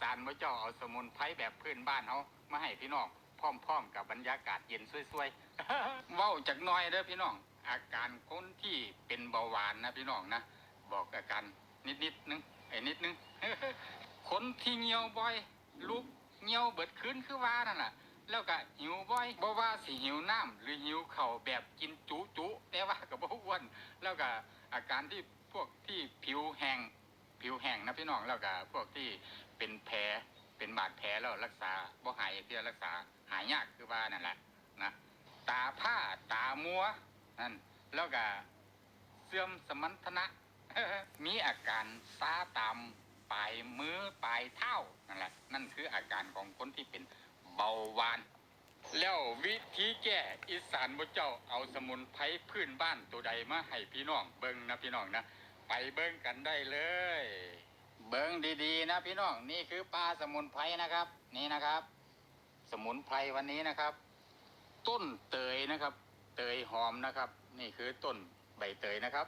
สานมาเจ้าเอาสมุนไพรแบบพื้นบ้านเฮามาให้พี่น้องพร้อมๆ กับบรรยากาศเย็นสวยๆ เว้าจากน้อยเด้อพี่น้อง อาการคนที่เป็นเบาหวานนะพี่น้องนะ บอกอาการนิดๆนึงไอ้นิดนึงคนที่เหี่ยวบ่อยลุกเหี่ยวเบิดคืนคือว่านั่นแหละแล้วก็หิวบ่อยบ่ว่าสิหิวน้ำหรือหิวเข่าแบบกินจุจุๆแต่ว่าก็บ่อ้วนแล้วก็อาการที่พวกที่ผิวแห้งผิวแห้งนะพี่น้องแล้วก็พวกที่ เป็นแผลเป็นบาดแผลแล้วรักษาบ่หายเพื่อรักษาหายยากคือว่านั่นแหละนะตาผ้าตามัวนั่นแล้วก็เสื่อมสมรรถนะ มีอาการซาตามปลายมือปลายเท้านั่นแหละนั่นคืออาการของคนที่เป็นเบาหวาน แล้ววิธีแก้อีสานบ่เจ้าเอาสมุนไพรพื้นบ้านตัวใดมาให้พี่น้องเบิ่งนะพี่น้องนะไปเบิ่งกันได้เลย เบิ่งดีๆ นะพี่น้องนี่คือปลาสมุนไพรนะครับ นี่นะครับ สมุนไพรวันนี้นะครับ ต้นเตยนะครับ เตยหอมนะครับ นี่คือต้นใบเตยนะครับ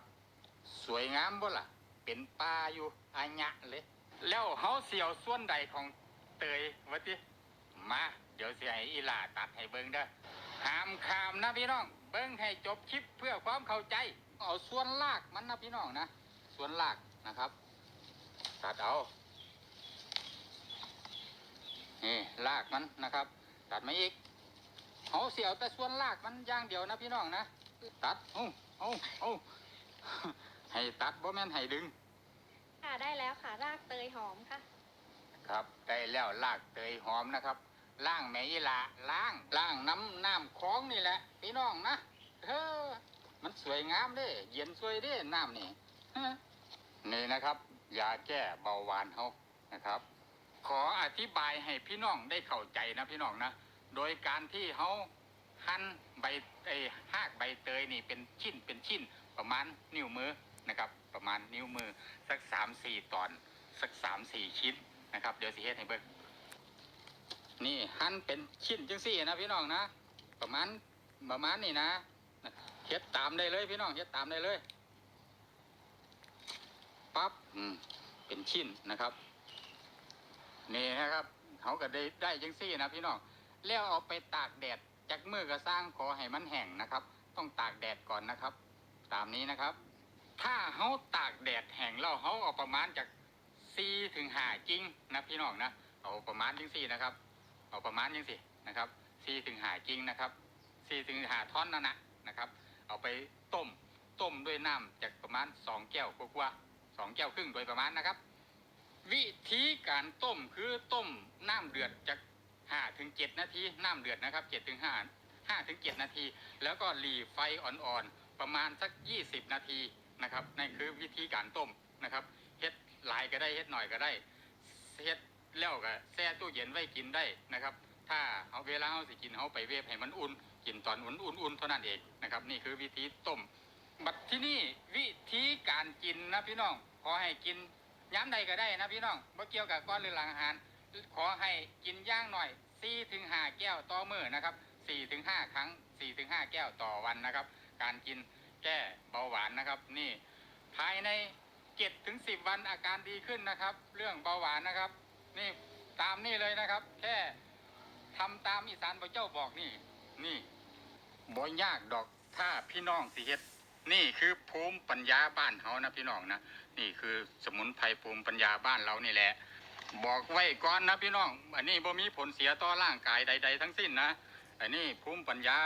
สวยงามบ่ล่ะ เป็นป่าอยู่อาญะเลย แล้วเฮาเสียวส่วนใดของเตยวะติมา เดี๋ยวเสิให้อีหลาตัดให้เบิ่งเด้อห้ามขามนะพี่น้อง เบิ่งให้จบคลิปเพื่อความเข้าใจ เอาส่วนลากมันนะพี่น้องนะส่วนลากนะครับ ตัดเอานี่ลากมันนะครับ ตัดมาอีกเฮาเสียวแต่ส่วนลากมันอย่างเดียวนะพี่น้องนะตัดเอาเอาเอาให้ตัดบ่แม่นให้ดึง ค่ะได้แล้วค่ะรากเตยหอมค่ะ ครับได้แล้วลากเตยหอมนะครับล่างแม่ยีหละล้างล้างน้ำน้ำคลองนี่แหละ พี่น้องนะเออมันสวยงามเด้เย็นสวยเด้น้ำนี่ฮะ นี่นะครับยาแก้เบาหวานเขานะครับ ขออธิบายให้พี่น้องได้เข้าใจนะพี่น้องนะ โดยการที่เขาหั่นใบไอ้หากใบเตยนี่เป็นชิ้นเป็นชิ้นประมาณนิ้วมือนะครับ ประมาณนิ้วมือสักสามสี่ตอน สักสามสี่ชิ้นนะครับเดี๋ยวสิเฮ็ดให้เบิ่งนี่หั่นเป็นชิ้นจังสี่นะพี่น้องนะ ประมาณประมาณนี่นะเฮ็ดตามได้เลยพี่น้องเฮ็ดตามได้เลย ปั๊บอืมเป็นชิ้นนะครับนี่นะครับเขาก็ได้ได้จังสี่นะพี่น้องแล้วเอาไปตากแดดจากมือก็สร้างขอให้มันแห้งนะครับ ต้องตากแดดก่อนนะครับ ตามนี้นะครับ ถ้าเขาตากแดดแห้งแล้วเขาเอาประมาณจากสี่ถึงห้าจริงนะพี่น้องนะเอาประมาณจังสี่นะครับ เอาประมาณจังสี่นะครับสี่ถึงห้าจริงนะครับสี่ถึงห้าท่อนนั่นนะนะครับ เอาไปต้มต้มด้วยน้ำจากประมาณสองแก้วกว่า สองแก้วครึ่งโดยประมาณนะครับ วิธีการต้มคือต้มน้ำเดือดจากห้าถึงเจ็ดนาทีน้ำเดือดนะครับเจ็ดถึงห้าห้าถึงเจ็ดนาที แล้วก็หลีไฟอ่อนๆประมาณสักยี่สิบนาทีนะครับนั่นคือวิธีการต้มนะครับเฮ็ดหลายก็ได้เฮ็ดหน่อยก็ได้เฮ็ดแล้วก็แช่ตู้เย็นไว้กินได้นะครับถ้าเอาเวลาเอาสิกินเอาไปเวฟให้มันอุ่นกินตอนอุ่นๆๆเท่านั้นเองนะครับนี่คือวิธีต้ม บัดที่นี่วิธีการกินนะพี่น้องขอให้กินย้ำใดก็ได้นะพี่น้องบ่เกี่ยวกับก้อนหรือหลังอาหาร ขอให้กินย่างหน่อย4ถึง5แก้วต่อมื้อนะครับ4ถึง5ครั้ง4ถึง5แก้วต่อวันนะครับ การกินแก้เบาหวานนะครับ นี่ภายใน7ถึง10วันอาการดีขึ้นนะครับ เรื่องเบาหวานนะครับ นี่ตามนี่เลยนะครับ แค่ทำตามอีสานพระเจ้าบอกนี่ นี่บ่ยากดอกถ้าพี่น้องสิเฮ็ด นี่คือภูมิปัญญาบ้านเฮานะพี่น้องนะนี่คือสมุนไพรภูมิปัญญาบ้านเรานี่แหละ บอกไว้ก่อนนะพี่น้อง อันนี้บ่มีผลเสียต่อร่างกายใด ๆ ทั้งสิ้นนะอันนี้ภูมิปัญญา